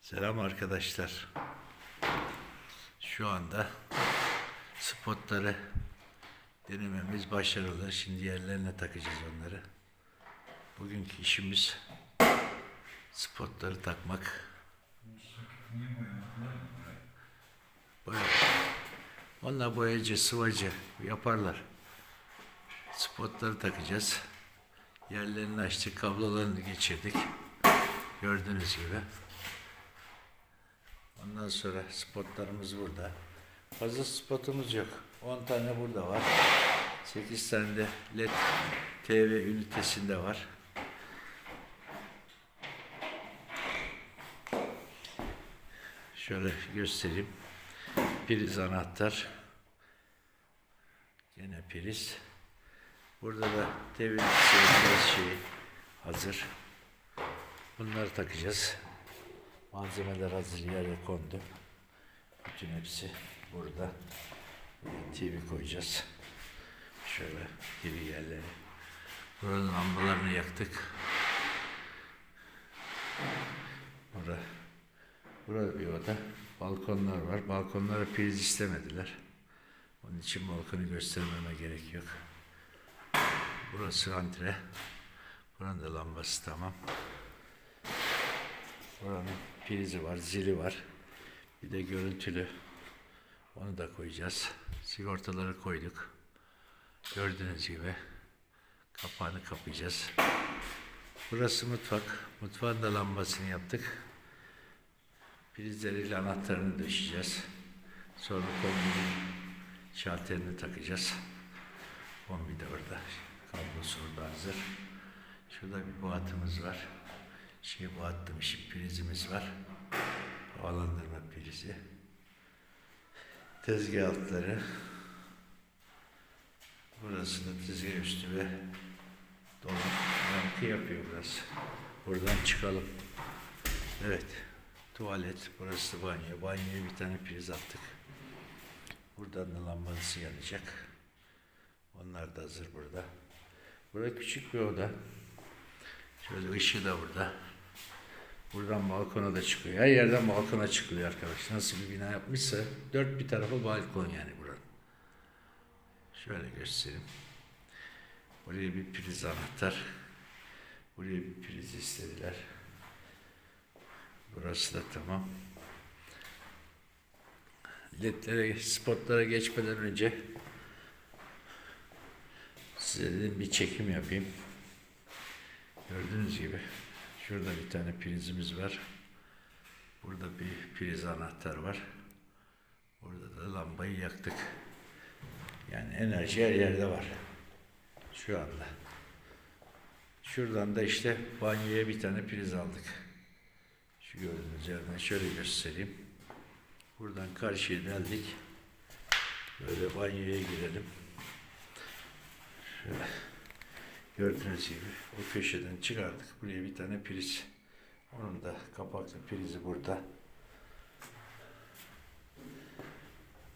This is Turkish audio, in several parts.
Selam arkadaşlar. Şu anda spotları denememiz başarılı. Şimdi yerlerine takacağız onları. Bugünkü işimiz spotları takmak. Boya. Onlar boyacı, sıvacı yaparlar. Spotları takacağız. Yerlerini açtık, kablolarını geçirdik. Gördüğünüz gibi. Ondan sonra spotlarımız burada. Fazla spotumuz yok. 10 tane burada var. 8 tane de LED TV ünitesinde var. Şöyle göstereyim. Priz anahtar. Yine priz. Burada da TV ünitesi şey hazır. Bunları takacağız. Malzemeler hazır yere kondu. Bütün hepsi burada. Buraya TV koyacağız. Şöyle TV yerleri. Buranın lambalarını yaktık. Burada, burada bir oda. Balkonlar var. Balkonlara priz istemediler. Onun için balkonu göstermeme gerek yok. Burası antre. Buranın da lambası tamam. Buranın prizi var, zili var. Bir de görüntülü. Onu da koyacağız. Sigortaları koyduk. Gördüğünüz gibi kapağını kapayacağız. Burası mutfak. Mutfağın da lambasını yaptık. Prizleriyle anahtarını döşeceğiz. Sonra kombinin şalterini takacağız. Kombi de orada. Kablosu orada hazır. Şurada bir boğatımız var. Şey boğat demişim prizimiz var. Havalandırma prizi. Tezgah altları. Burası da tezgah üstü ve dolap yankı yapıyor burası. Buradan çıkalım. Evet. Tuvalet. Burası banyo. Banyoya bir tane priz attık. Buradan da lambası yanacak. Onlar da hazır burada. Burada küçük bir oda. Şöyle ışığı da burada. Buradan balkona da çıkıyor. Her yerden balkona çıkılıyor arkadaş. Nasıl bir bina yapmışsa dört bir tarafı balkon yani buranın. Şöyle göstereyim. Buraya bir priz anahtar. Buraya bir priz istediler. Burası da tamam. LED'lere, spotlara geçmeden önce size dedim bir çekim yapayım. Gördüğünüz gibi şurada bir tane prizimiz var. Burada bir priz anahtar var. Burada da lambayı yaktık. Yani enerji her yerde var. Şu anda. Şuradan da işte banyoya bir tane priz aldık. Şu gördüğünüz yerden şöyle göstereyim. Buradan karşıya deldik. Böyle banyoya girelim. Şöyle. Gördüğünüz gibi o köşeden çıkardık. Buraya bir tane priz. Onun da kapaklı prizi burada.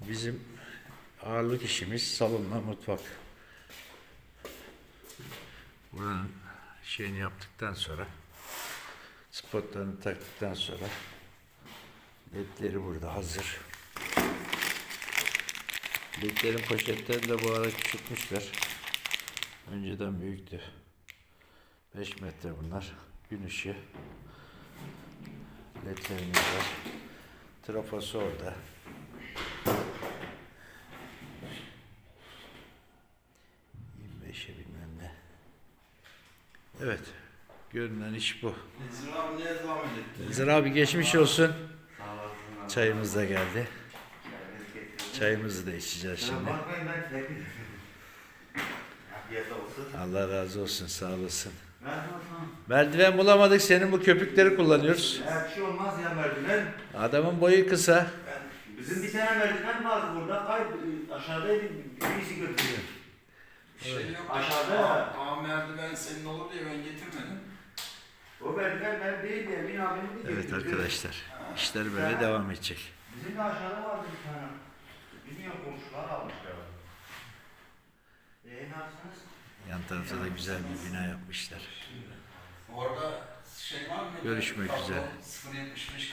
Bizim ağırlık işimiz salonla mutfak. Buranın şeyini yaptıktan sonra spotlarını taktıktan sonra ledleri burada hazır. Ledlerin poşetlerini de bu ara küçültmüşler. Önceden büyüktü. 5 metre bunlar. Gün ışığı. Ledlerimiz var. Trafosu orada. bilmem ne. Evet. Görünen iş bu. Nezir abi neye devam edelim? Zır abi geçmiş olsun. Sağ olasın abi. Çayımız da geldi. Çayımızı da içeceğiz şimdi. Olsun. Allah razı olsun. Sağ olasın. Merdiven bulamadık. Senin bu köpükleri kullanıyoruz. Ya bir şey olmaz ya merdiven. Adamın boyu kısa. Bizim bir tane merdiven vardı burada. Kay aşağıdaydı. Birisi götürüyor. Şey yok. Aşağıda Aa, ya. aa, merdiven senin olur diye ben getirmedim. O merdiven ben değil de Emin abinin de Evet götürdü. arkadaşlar. işler böyle devam edecek. Bizim de aşağıda vardı bir tane. Bilmiyorum komşular almışlar. Yan tarafta da güzel bir bina yapmışlar. Orada şey var mı? Görüşmek üzere. 075